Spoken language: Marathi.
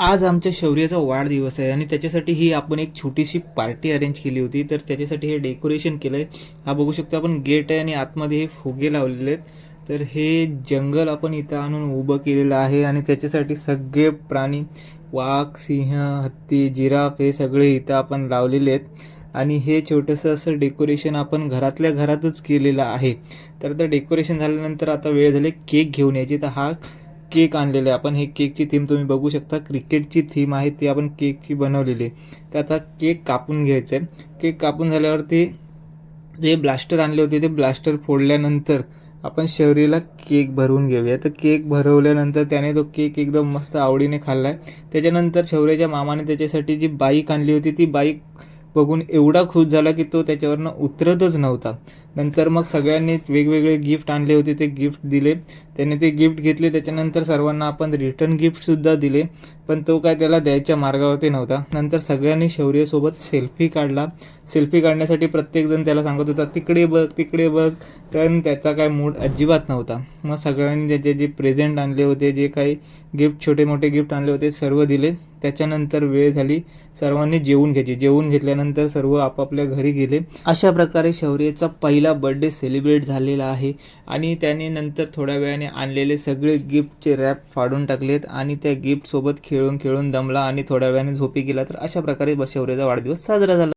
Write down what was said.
आज आमच्या शौर्याचा वाढदिवस आहे आणि त्याच्यासाठी ही आपण एक छोटीशी पार्टी अरेंज केली होती. तर त्याच्यासाठी हे डेकोरेशन केलं आहे हा बघू शकतो आपण गेट आहे आणि आतमध्ये हे फुगे लावलेले आहेत. तर हे जंगल आपण इथं आणून उभं केलेलं आहे आणि त्याच्यासाठी सगळे प्राणी वाघ सिंह हत्ती जिराफ हे सगळे इथं आपण लावलेले आहेत. आणि हे छोटंसं असं डेकोरेशन आपण घरातल्या घरातच केलेलं आहे. तर आता डेकोरेशन झाल्यानंतर आता वेळ झाली केक घेऊन यायची. तर हा केक आणलेले आहे. आपण हे केकची थीम तुम्ही बघू शकता. क्रिकेटची थीम आहे ती आपण केकची बनवलेली आहे. तर आता केक कापून घ्यायचं आहे केक कापून झाल्यावरती जे ब्लास्टर आणले होते ते ब्लास्टर फोडल्यानंतर आपण शौर्यला केक भरवून घेऊया. तर केक भरवल्यानंतर त्याने तो केक एकदम मस्त आवडीने खाल्ला आहे त्याच्यानंतर शौर्याच्या मामाने त्याच्यासाठी जी बाईक आणली होती ती बाईक बघून एवढा खुश झाला की तो त्याच्यावरनं उतरतच नव्हता. नंतर मग सगळ्यांनी वेगवेगळे गिफ्ट आणले होते ते गिफ्ट दिले. त्याने ते गिफ्ट घेतले त्याच्यानंतर सर्वांना आपण रिटर्न गिफ्टसुद्धा दिले. पण तो काय त्याला द्यायच्या मार्गावरती नव्हता. नंतर सगळ्यांनी शौर्यसोबत सेल्फी काढला. सेल्फी काढण्यासाठी प्रत्येकजण त्याला सांगत होता तिकडे बघ तिकडे बघ. पण त्याचा काय मूड अजिबात नव्हता. मग सगळ्यांनी त्याचे जे प्रेझेंट आणले होते जे काही गिफ्ट छोटे मोठे गिफ्ट आणले होते सर्व दिले. त्याच्यानंतर वेळ झाली सर्वांनी जेवून घ्यायची. जेवून घेतल्यानंतर सर्व आपापल्या घरी गेले. अशा प्रकारे शौर्यचा पहिला बर्थडे सेलिब्रेट झालेला आहे. आणि त्याने नंतर थोड्या वेळाने आणलेले सगळे गिफ्टचे रॅप फाडून टाकलेत आणि त्या गिफ्टसोबत खेळून खेळून दमला आणि थोड्या वेळाने झोपी गेला. तर अशा प्रकारे बशेवरेचा वाढदिवस साजरा झाला.